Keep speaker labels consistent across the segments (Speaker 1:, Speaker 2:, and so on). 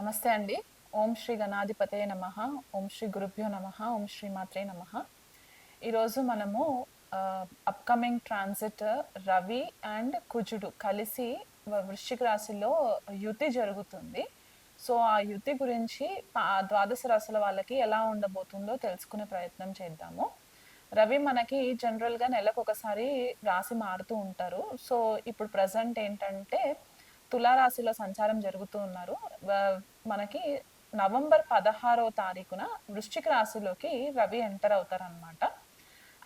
Speaker 1: నమస్తే అండి. ఓం శ్రీ గణాధిపతే నమ. ఓం శ్రీ గురుభ్యో నమ. ఓం శ్రీ మాత్రే నమ. ఈరోజు మనము అప్కమింగ్ ట్రాన్సిట్ రవి అండ్ కుజుడు కలిసి వృశ్చిక రాశిలో యుతి జరుగుతుంది. సో ఆ యుతి గురించి ఆ ద్వాదశ రాశుల వాళ్ళకి ఎలా ఉండబోతుందో తెలుసుకునే ప్రయత్నం చేద్దాము. రవి మనకి జనరల్గా నెలకు ఒకసారి రాశి మారుతూ ఉంటారు. సో ఇప్పుడు ప్రజెంట్ ఏంటంటే తులారాశిలో సంచారం జరుగుతూ ఉన్నారు. మనకి నవంబర్ పదహారో తారీఖున వృశ్చిక రాశిలోకి రవి ఎంటర్ అవుతారనమాట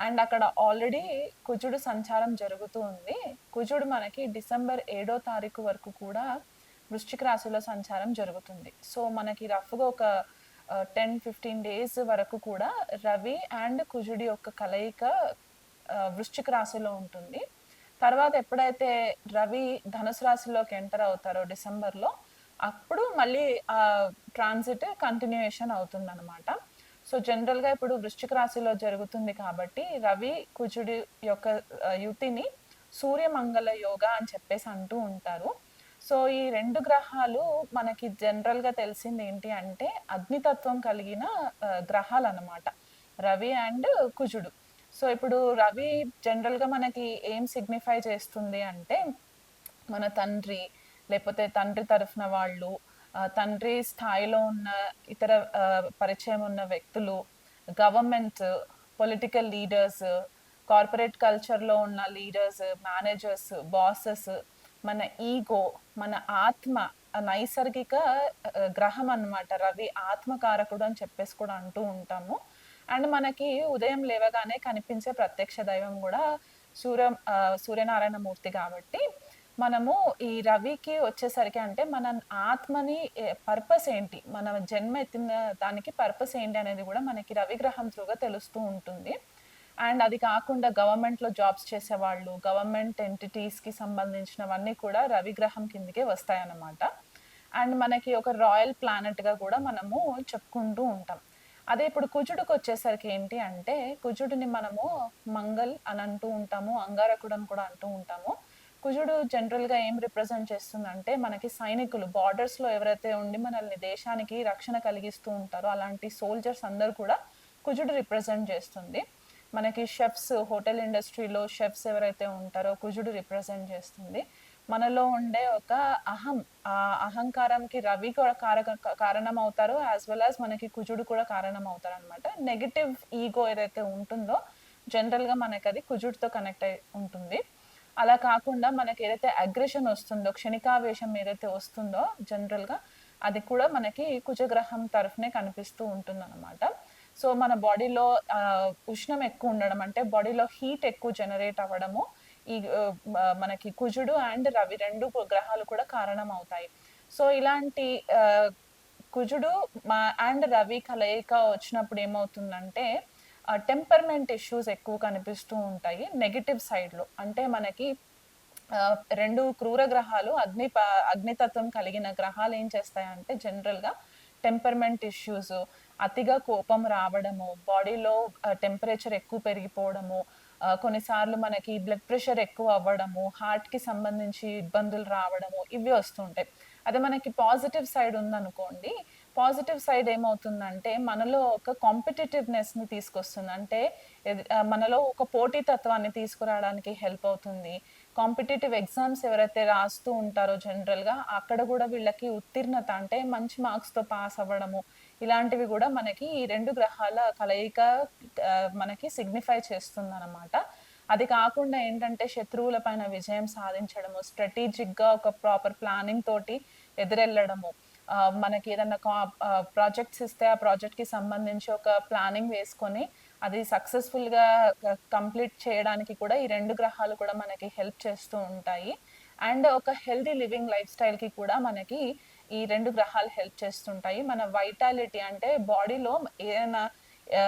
Speaker 1: అండ్ అక్కడ ఆల్రెడీ కుజుడు సంచారం జరుగుతూ ఉంది. కుజుడు మనకి డిసెంబర్ ఏడో తారీఖు వరకు కూడా వృశ్చిక రాశిలో సంచారం జరుగుతుంది. సో మనకి రఫ్గా ఒక టెన్ ఫిఫ్టీన్ డేస్ వరకు కూడా రవి అండ్ కుజుడి యొక్క కలయిక వృశ్చిక రాశిలో ఉంటుంది. తర్వాత ఎప్పుడైతే రవి ధనుసు రాశిలోకి ఎంటర్ అవుతారో డిసెంబర్లో అప్పుడు మళ్ళీ ఆ ట్రాన్సిట్ కంటిన్యూయేషన్ అవుతుంది అనమాట సో జనరల్గా ఇప్పుడు వృశ్చిక రాశిలో జరుగుతుంది కాబట్టి రవి కుజుడి యొక్క యుతిని సూర్యమంగళ యోగ అని చెప్పేసి అంటూ ఉంటారు. సో ఈ రెండు గ్రహాలు మనకి జనరల్గా తెలిసింది ఏంటి అంటే అగ్నితత్వం కలిగిన గ్రహాలు అన్నమాట రవి అండ్ కుజుడు. సో ఇప్పుడు రవి జనరల్గా మనకి ఏం సిగ్నిఫై చేస్తుంది అంటే మన తండ్రి లేకపోతే తండ్రి తరఫున వాళ్ళు తండ్రి స్థాయిలో ఉన్న ఇతర పరిచయం ఉన్న వ్యక్తులు గవర్నమెంట్ పొలిటికల్ లీడర్స్ కార్పొరేట్ కల్చర్లో ఉన్న లీడర్స్ మేనేజర్స్ బాసెస్ మన ఈగో మన ఆత్మ నైసర్గిక గ్రహం అన్నమాట. రవి ఆత్మకారకుడు అని చెప్పేసి కూడా అంటూ ఉంటాము. అండ్ మనకి ఉదయం లేవగానే కనిపించే ప్రత్యక్ష దైవం కూడా సూర్య సూర్యనారాయణ మూర్తి కాబట్టి మనము ఈ రవికి వచ్చేసరికి అంటే మన ఆత్మని పర్పస్ ఏంటి? మన జన్మ ఎత్తిన దానికి పర్పస్ ఏంటి అనేది కూడా మనకి రవి గ్రహం త్రూగా తెలుస్తూ ఉంటుంది. అండ్ అది కాకుండా గవర్నమెంట్లో జాబ్స్ చేసేవాళ్ళు గవర్నమెంట్ ఎంటిటీస్కి సంబంధించినవన్నీ కూడా రవి గ్రహం కిందకే వస్తాయన్నమాట. అండ్ మనకి ఒక రాయల్ ప్లానెట్గా కూడా మనము చెప్పుకుంటూ ఉంటాం. అదే ఇప్పుడు కుజుడికి వచ్చేసరికి ఏంటి అంటే కుజుడిని మనము మంగల్ అని అంటూ ఉంటాము అంగారకుడు అని కూడా అంటూ ఉంటాము. కుజుడు జనరల్గా ఏం రిప్రజెంట్ చేస్తుందంటే మనకి సైనికులు బార్డర్స్లో ఎవరైతే ఉండి మనల్ని దేశానికి రక్షణ కలిగిస్తూ ఉంటారో అలాంటి సోల్జర్స్ అందరు కూడా కుజుడు రిప్రజెంట్ చేస్తుంది. మనకి షెఫ్స్ హోటల్ ఇండస్ట్రీలో షెఫ్స్ ఎవరైతే ఉంటారో కుజుడు రిప్రజెంట్ చేస్తుంది. మనలో ఉండే ఒక అహం ఆ అహంకారంకి రవి కూడా కారక కారణం అవుతారు యాజ్ వెల్ యాజ్ మనకి కుజుడు కూడా కారణం అవుతారు అనమాట నెగిటివ్ ఈగో ఏదైతే ఉంటుందో జనరల్గా మనకి అది కుజుడితో కనెక్ట్ అయి ఉంటుంది. అలా కాకుండా మనకి ఏదైతే అగ్రెషన్ వస్తుందో క్షణికావేశం ఏదైతే వస్తుందో జనరల్గా అది కూడా మనకి కుజగ్రహం తరఫునే కనిపిస్తూ ఉంటుంది అనమాట సో మన బాడీలో ఉష్ణం ఎక్కువ ఉండడం అంటే బాడీలో హీట్ ఎక్కువ జనరేట్ అవ్వడము ఈ మనకి కుజుడు అండ్ రవి రెండు గ్రహాలు కూడా కారణం అవుతాయి సో ఇలాంటి కుజుడు అండ్ రవి కలయిక వచ్చినప్పుడు ఏమవుతుందంటే టెంపర్మెంట్ ఇష్యూస్ ఎక్కువ కనిపిస్తూ ఉంటాయి నెగిటివ్ సైడ్లో. అంటే మనకి రెండు క్రూర గ్రహాలు అగ్ని అగ్నితత్వం కలిగిన గ్రహాలు ఏం చేస్తాయంటే జనరల్గా టెంపర్మెంట్ ఇష్యూస్ అతిగా కోపం రావడము బాడీలో టెంపరేచర్ ఎక్కువ పెరిగిపోవడము కొన్నిసార్లు మనకి బ్లడ్ ప్రెషర్ ఎక్కువ అవ్వడము హార్ట్కి సంబంధించి ఇబ్బందులు రావడము ఇవి వస్తుంటాయి అదే మనకి పాజిటివ్ సైడ్ ఉందనుకోండి పాజిటివ్ సైడ్ ఏమవుతుందంటే మనలో ఒక కాంపిటేటివ్నెస్ని తీసుకొస్తుంది. అంటే మనలో ఒక పోటీతత్వాన్ని తీసుకురావడానికి హెల్ప్ అవుతుంది. కాంపిటేటివ్ ఎగ్జామ్స్ ఎవరైతే రాస్తూ ఉంటారో జనరల్గా అక్కడ కూడా వీళ్ళకి ఉత్తీర్ణత అంటే మంచి మార్క్స్తో పాస్ అవ్వడము ఇలాంటివి కూడా మనకి ఈ రెండు గ్రహాల కలయిక మనకి సిగ్నిఫై చేస్తుంది అనమాట అది కాకుండా ఏంటంటే శత్రువుల పైన విజయం సాధించడము స్ట్రాటజిక్గా ఒక ప్రాపర్ ప్లానింగ్ తోటి ఎదురెళ్ళడము మనకి ఏదైనా ప్రాజెక్ట్స్ ఇస్తే ఆ ప్రాజెక్ట్కి సంబంధించి ఒక ప్లానింగ్ వేసుకొని అది సక్సెస్ఫుల్గా కంప్లీట్ చేయడానికి కూడా ఈ రెండు గ్రహాలు కూడా మనకి హెల్ప్ చేస్తూ ఉంటాయి. అండ్ ఒక హెల్దీ లివింగ్ లైఫ్ స్టైల్కి కూడా మనకి ఈ రెండు గ్రహాలు హెల్ప్ చేస్తుంటాయి. మన వైటాలిటీ అంటే బాడీలో ఏదైనా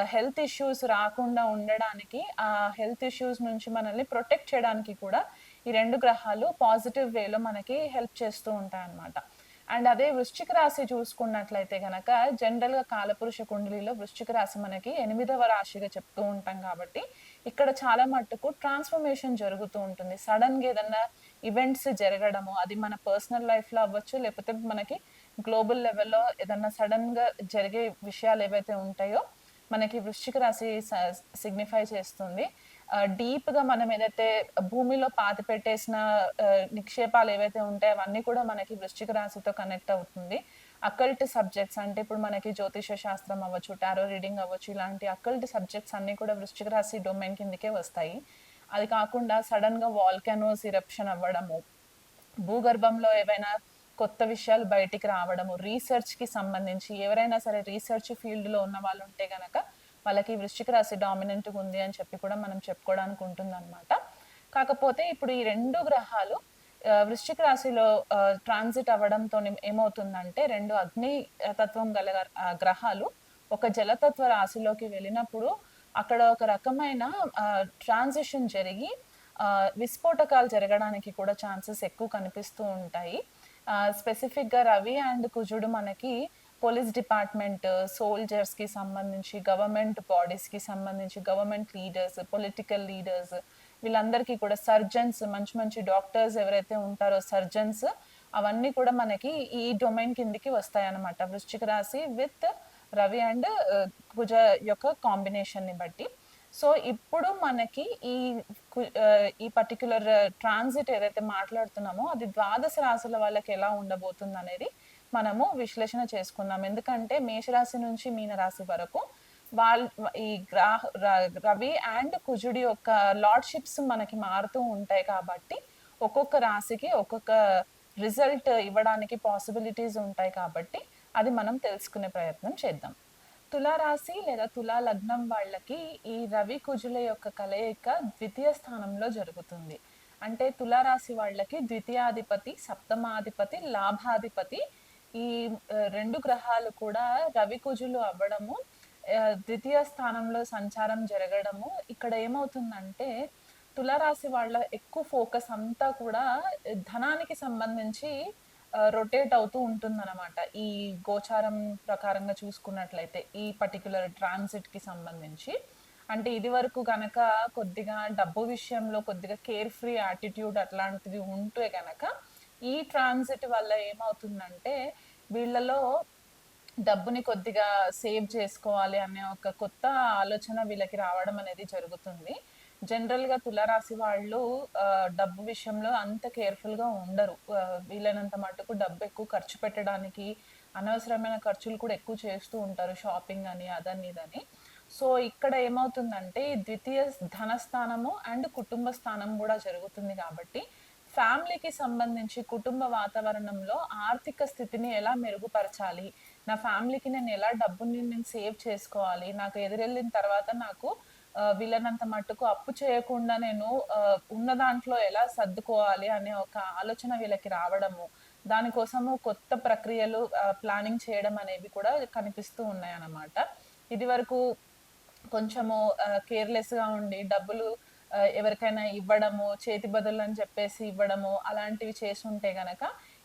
Speaker 1: హెల్త్ ఇష్యూస్ రాకుండా ఉండడానికి ఆ హెల్త్ ఇష్యూస్ నుంచి మనల్ని ప్రొటెక్ట్ చేయడానికి కూడా ఈ రెండు గ్రహాలు పాజిటివ్ వేలో మనకి హెల్ప్ చేస్తూ ఉంటాయి అన్నమాట అండ్ అదే వృశ్చిక రాశి చూసుకున్నట్లయితే గనక జనరల్గా కాలపురుష కుండలిలో వృశ్చిక రాశి మనకి ఎనిమిదవ రాశిగా చెప్తూ ఉంటాం కాబట్టి ఇక్కడ చాలా మట్టుకు ట్రాన్స్ఫర్మేషన్ జరుగుతూ ఉంటుంది. సడన్గా ఏదన్నా ఈవెంట్స్ జరగడము అది మన పర్సనల్ లైఫ్లో అవ్వచ్చు లేకపోతే మనకి గ్లోబల్ లెవెల్లో ఏదన్నా సడన్గా జరిగే విషయాలు ఏవైతే ఉంటాయో మనకి వృశ్చిక రాశి సిగ్నిఫై చేస్తుంది. డీప్గా మనం ఏదైతే భూమిలో పాతి పెట్టేసిన నిక్షేపాలు ఏవైతే ఉంటాయో అవన్నీ కూడా మనకి వృశ్చిక రాశితో కనెక్ట్ అవుతుంది. అకల్ట్ సబ్జెక్ట్స్ అంటే ఇప్పుడు మనకి జ్యోతిష శాస్త్రం అవ్వచ్చు టారో రీడింగ్ అవ్వచ్చు ఇలాంటి అకల్ట్ సబ్జెక్ట్స్ అన్ని కూడా వృశ్చిక రాశి డొమైన్ కిందకే వస్తాయి. అది కాకుండా సడన్గా వాల్కానోస్ ఇరప్షన్ అవ్వడము భూగర్భంలో ఏవైనా కొత్త విషయాలు బయటికి రావడము రీసెర్చ్కి సంబంధించి ఎవరైనా సరే రీసెర్చ్ ఫీల్డ్లో ఉన్న వాళ్ళు ఉంటే గనక వాళ్ళకి వృశ్చిక రాశి డామినెంట్ ఉంది అని చెప్పి కూడా మనం చెప్పుకోవడానికి ఉంటుంది కాకపోతే ఇప్పుడు ఈ రెండు గ్రహాలు వృశ్చిక రాశిలో ట్రాన్సిట్ అవ్వడంతో ఏమవుతుందంటే రెండు అగ్ని తత్వం గల గ్రహాలు ఒక జలతత్వ రాశిలోకి వెళ్ళినప్పుడు అక్కడ ఒక రకమైన ట్రాన్సిషన్ జరిగి విస్ఫోటకాలు జరగడానికి కూడా ఛాన్సెస్ ఎక్కువ కనిపిస్తూ ఉంటాయి. స్పెసిఫిక్గా రవి అండ్ కుజుడు మనకి పోలీస్ డిపార్ట్మెంట్ సోల్జర్స్కి సంబంధించి గవర్నమెంట్ బాడీస్కి సంబంధించి గవర్నమెంట్ లీడర్స్ పొలిటికల్ లీడర్స్ వీళ్ళందరికీ కూడా సర్జన్స్ మంచి మంచి డాక్టర్స్ ఎవరైతే ఉంటారో సర్జన్స్ అవన్నీ కూడా మనకి ఈ డొమైన్ కిందికి వస్తాయన్నమాట. వృశ్చిక రాశి విత్ రవి అండ్ కుజ యొక్క కాంబినేషన్ని బట్టి. సో ఇప్పుడు మనకి ఈ ఈ పర్టికులర్ ట్రాన్సిట్ ఏదైతే మాట్లాడుతున్నామో అది ద్వాదశ రాశుల వాళ్ళకి ఎలా ఉండబోతుంది అనేది మనము విశ్లేషణ చేసుకుందాం. ఎందుకంటే మేషరాశి నుంచి మీనరాశి వరకు వాళ్ళ ఈ గ్రాహ ర- రవి అండ్ కుజుడి యొక్క లార్డ్షిప్స్ మనకి మారుతూ ఉంటాయి కాబట్టి ఒక్కొక్క రాశికి ఒక్కొక్క రిజల్ట్ ఇవ్వడానికి పాసిబిలిటీస్ ఉంటాయి కాబట్టి అది మనం తెలుసుకునే ప్రయత్నం చేద్దాం. తులారాశి లేదా తులా లగ్నం వాళ్ళకి ఈ రవి కుజుల యొక్క కలయిక ద్వితీయ స్థానంలో జరుగుతుంది. అంటే తులారాశి వాళ్ళకి ద్వితీయాధిపతి సప్తమాధిపతి లాభాధిపతి ఈ రెండు గ్రహాలు కూడా రవి కుజులు అవ్వడము ద్వితీయ స్థానంలో సంచారం జరగడము. ఇక్కడ ఏమవుతుందంటే తులరాశి వాళ్ళ ఎక్కువ ఫోకస్ అంతా కూడా ధనానికి సంబంధించి రొటేట్ అవుతూ ఉంటుందన్నమాట. ఈ గోచారం ప్రకారంగా చూసుకున్నట్లయితే ఈ పర్టికులర్ ట్రాన్సిట్కి సంబంధించి. అంటే ఇది వరకు గనక కొద్దిగా డబ్బు విషయంలో కొద్దిగా కేర్ ఫ్రీ యాటిట్యూడ్ అట్లాంటిది ఉంటే గనక ఈ ట్రాన్సిట్ వల్ల ఏమవుతుందంటే వీళ్ళలో డబ్బుని కొద్దిగా సేవ్ చేసుకోవాలి అనే ఒక కొత్త ఆలోచన వీళ్ళకి రావడం అనేది జరుగుతుంది. జనరల్గా తులారాశి వాళ్ళు డబ్బు విషయంలో అంత కేర్ఫుల్గా ఉండరు. వీళ్ళనంత వీలైనంత మటుకు డబ్బు ఎక్కువ ఖర్చు పెట్టడానికి అనవసరమైన ఖర్చులు కూడా ఎక్కువ చేస్తూ ఉంటారు. షాపింగ్ అని అదని ఇదని. సో ఇక్కడ ఏమవుతుందంటే ద్వితీయ ధనస్థానము అండ్ కుటుంబ స్థానం కూడా జరుగుతుంది కాబట్టి ఫ్యామిలీకి సంబంధించి కుటుంబ వాతావరణంలో ఆర్థిక స్థితిని ఎలా మెరుగుపరచాలి? నా ఫ్యామిలీకి నేను ఎలా డబ్బుని నేను సేవ్ చేసుకోవాలి నాకు ఎదురెళ్ళిన తర్వాత నాకు వీళ్ళనంత వీలైనంత మట్టుకు అప్పు చేయకుండా నేను ఉన్న దాంట్లో ఎలా సర్దుకోవాలి అనే ఒక ఆలోచన వీళ్ళకి రావడము దానికోసము కొత్త ప్రక్రియలు ప్లానింగ్ చేయడం అనేవి కూడా కనిపిస్తూ ఉన్నాయి అన్నమాట ఇది వరకు కొంచెము కేర్లెస్గా ఉండి డబ్బులు ఎవరికైనా ఇవ్వడము చేతి బదులు అని చెప్పేసి ఇవ్వడము అలాంటివి చేసి ఉంటే గనక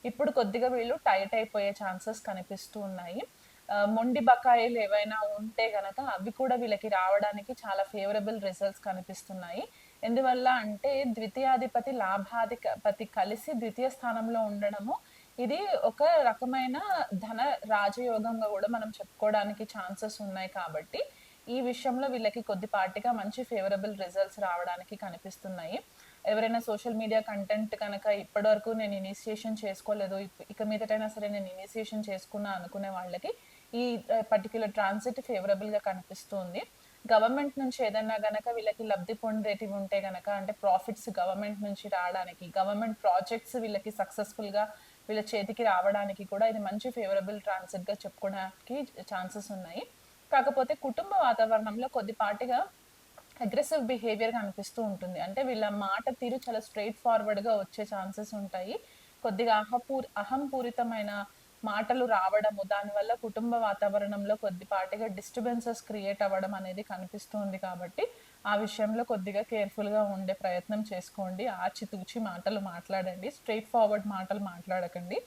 Speaker 1: ఇప్పుడు కొద్దిగా వీళ్ళు టైట్ అయిపోయే ఛాన్సెస్ కనిపిస్తూ ఉన్నాయి. మొండి బకాయిలు ఏవైనా ఉంటే గనక అవి కూడా వీళ్ళకి రావడానికి చాలా ఫేవరబుల్ రిజల్ట్స్ కనిపిస్తున్నాయి. ఎందువల్ల అంటే ద్వితీయాధిపతి లాభాధిపతి కలిసి ద్వితీయ స్థానంలో ఉండడము ఇది ఒక రకమైన ధన రాజయోగంగా కూడా మనం చెప్పుకోవడానికి ఛాన్సెస్ ఉన్నాయి కాబట్టి ఈ విషయంలో వీళ్ళకి కొద్దిపాటిగా మంచి ఫేవరబుల్ రిజల్ట్స్ రావడానికి కనిపిస్తున్నాయి. ఎవరైనా సోషల్ మీడియా కంటెంట్ కనుక ఇప్పటివరకు నేను ఇనిషియేషన్ చేసుకోలేదు ఇక మీదటైనా సరే నేను ఇనిషియేషన్ చేసుకున్నా అనుకునే వాళ్ళకి ఈ పర్టికులర్ ట్రాన్సిట్ ఫేవరబుల్గా కనిపిస్తుంది. గవర్నమెంట్ నుంచి ఏదైనా గనక వీళ్ళకి లబ్ధి పొందేటివి ఉంటే గనక అంటే ప్రాఫిట్స్ గవర్నమెంట్ నుంచి రావడానికి గవర్నమెంట్ ప్రాజెక్ట్స్ వీళ్ళకి సక్సెస్ఫుల్గా వీళ్ళ చేతికి రావడానికి కూడా ఇది మంచి ఫేవరబుల్ ట్రాన్సిట్గా చెప్పుకోవడానికి ఛాన్సెస్ ఉన్నాయి. కాకపోతే కుటుంబ వాతావరణంలో కొద్దిపాటిగా అగ్రెసివ్ బిహేవియర్ కనిపిస్తూ ఉంటుంది. అంటే వీళ్ళ మాట తీరు చాలా స్ట్రైట్ ఫార్వర్డ్గా వచ్చే ఛాన్సెస్ ఉంటాయి. కొద్దిగా అహపూర్ అహంపూరితమైన మాటలు రావడము దానివల్ల కుటుంబ వాతావరణంలో కొద్దిపాటిగా డిస్టర్బెన్సెస్ క్రియేట్ అవ్వడం అనేది కనిపిస్తుంది కాబట్టి ఆ విషయంలో కొద్దిగా కేర్ఫుల్గా ఉండే ప్రయత్నం చేసుకోండి. ఆచితూచి మాటలు మాట్లాడండి. స్ట్రైట్ ఫార్వర్డ్ మాటలు మాట్లాడకండి.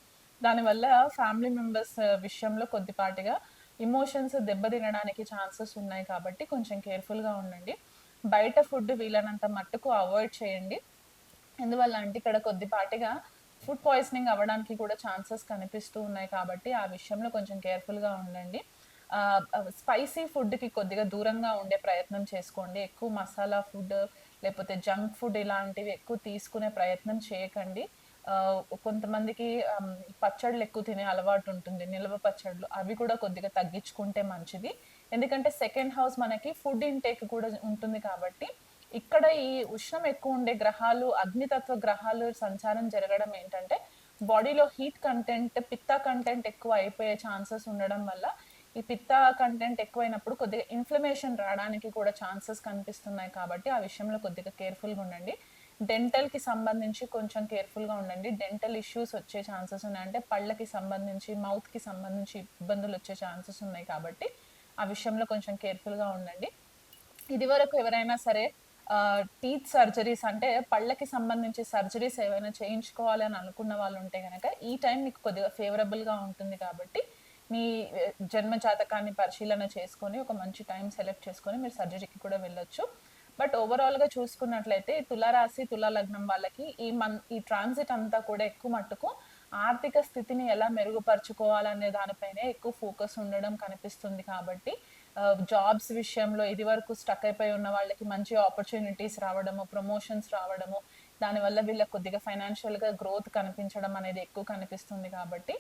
Speaker 1: దానివల్ల ఫ్యామిలీ మెంబర్స్ విషయంలో కొద్దిపాటిగా ఇమోషన్స్ దెబ్బతినడానికి ఛాన్సెస్ ఉన్నాయి కాబట్టి కొంచెం కేర్ఫుల్గా ఉండండి. బయట ఫుడ్ వీలైనంత మట్టుకు అవాయిడ్ చేయండి. ఎందువల్ల అంటే ఇక్కడ కొద్దిపాటిగా ఫుడ్ పాయిజనింగ్ అవ్వడానికి కూడా ఛాన్సెస్ కనిపిస్తూ ఉన్నాయి కాబట్టి ఆ విషయంలో కొంచెం కేర్ఫుల్గా ఉండండి. స్పైసీ ఫుడ్కి కొద్దిగా దూరంగా ఉండే ప్రయత్నం చేసుకోండి. ఎక్కువ మసాలా ఫుడ్ లేకపోతే జంక్ ఫుడ్ ఇలాంటివి ఎక్కువ తీసుకునే ప్రయత్నం చేయకండి. కొంతమందికి పచ్చళ్ళు ఎక్కువ తినే అలవాటు ఉంటుంది. నిల్వ పచ్చళ్ళు అవి కూడా కొద్దిగా తగ్గించుకుంటే మంచిది. ఎందుకంటే సెకండ్ హౌస్ మనకి ఫుడ్ ఇంటేక్ కూడా ఉంటుంది కాబట్టి ఇక్కడ ఈ ఉష్ణం ఎక్కువ ఉండే గ్రహాలు అగ్నితత్వ గ్రహాలు సంచారం జరగడం ఏంటంటే బాడీలో హీట్ కంటెంట్ పిత్త కంటెంట్ ఎక్కువ అయిపోయే ఛాన్సెస్ ఉండడం వల్ల ఈ పిత్త కంటెంట్ ఎక్కువైనప్పుడు కొద్దిగా ఇన్ఫ్లమేషన్ రావడానికి కూడా ఛాన్సెస్ కనిపిస్తున్నాయి కాబట్టి ఆ విషయంలో కొద్దిగా కేర్ఫుల్గా ఉండండి. డెంటల్కి సంబంధించి కొంచెం కేర్ఫుల్గా ఉండండి. డెంటల్ ఇష్యూస్ వచ్చే ఛాన్సెస్ ఉన్నాయి. అంటే పళ్ళకి సంబంధించి మౌత్కి సంబంధించి ఇబ్బందులు వచ్చే ఛాన్సెస్ ఉన్నాయి కాబట్టి ఆ విషయంలో కొంచెం కేర్ఫుల్గా ఉండండి. ఇది వరకు ఎవరైనా సరే టీత్ సర్జరీస్ అంటే పళ్ళకి సంబంధించి సర్జరీస్ ఏవైనా చేయించుకోవాలి అని అనుకున్న వాళ్ళు ఉంటే కనుక ఈ టైం మీకు కొద్దిగా ఫేవరబుల్గా ఉంటుంది కాబట్టి మీ జన్మ జాతకాన్ని పరిశీలన చేసుకొని ఒక మంచి టైం సెలెక్ట్ చేసుకొని మీరు సర్జరీకి కూడా వెళ్ళొచ్చు. బట్ ఓవరాల్గా చూసుకున్నట్లయితే తులారాశి తులా లగ్నం వాళ్ళకి ఈ మన్ ఈ ట్రాన్సిట్ అంతా కూడా ఎక్కువ మట్టుకు ఆర్థిక స్థితిని ఎలా మెరుగుపరుచుకోవాలనే దానిపైనే ఎక్కువ ఫోకస్ ఉండడం కనిపిస్తుంది కాబట్టి జాబ్స్ విషయంలో ఇది వరకు స్టక్ అయిపోయి ఉన్న వాళ్ళకి మంచి ఆపర్చునిటీస్ రావడము ప్రమోషన్స్ రావడము దానివల్ల వీళ్ళకి కొద్దిగా ఫైనాన్షియల్గా గ్రోత్ కనిపించడం అనేది ఎక్కువ కనిపిస్తుంది కాబట్టి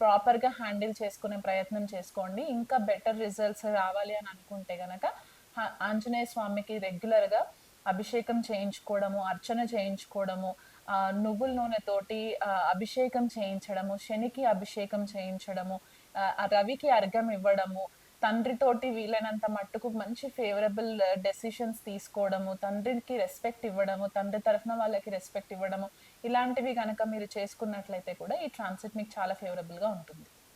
Speaker 1: ప్రాపర్గా హ్యాండిల్ చేసుకునే ప్రయత్నం చేసుకోండి. ఇంకా బెటర్ రిజల్ట్స్ రావాలి అని అనుకుంటే గనక ఆంజనేయ స్వామికి రెగ్యులర్గా అభిషేకం చేయించుకోవడము అర్చన చేయించుకోవడము నువ్వుల నూనెతోటి అభిషేకం చేయించడము శనికి అభిషేకం చేయించడము ఆ, రవికి అర్ఘం ఇవ్వడము తండ్రితోటి వీలైనంత మట్టుకు మంచి ఫేవరబుల్ డెసిషన్స్ తీసుకోవడము తండ్రికి రెస్పెక్ట్ ఇవ్వడము తండ్రి తరఫున వాళ్ళకి రెస్పెక్ట్ ఇవ్వడము ఇలాంటివి కనుక మీరు చేసుకున్నట్లయితే కూడా ఈ ట్రాన్సిట్ మీకు చాలా ఫేవరబుల్గా ఉంటుంది.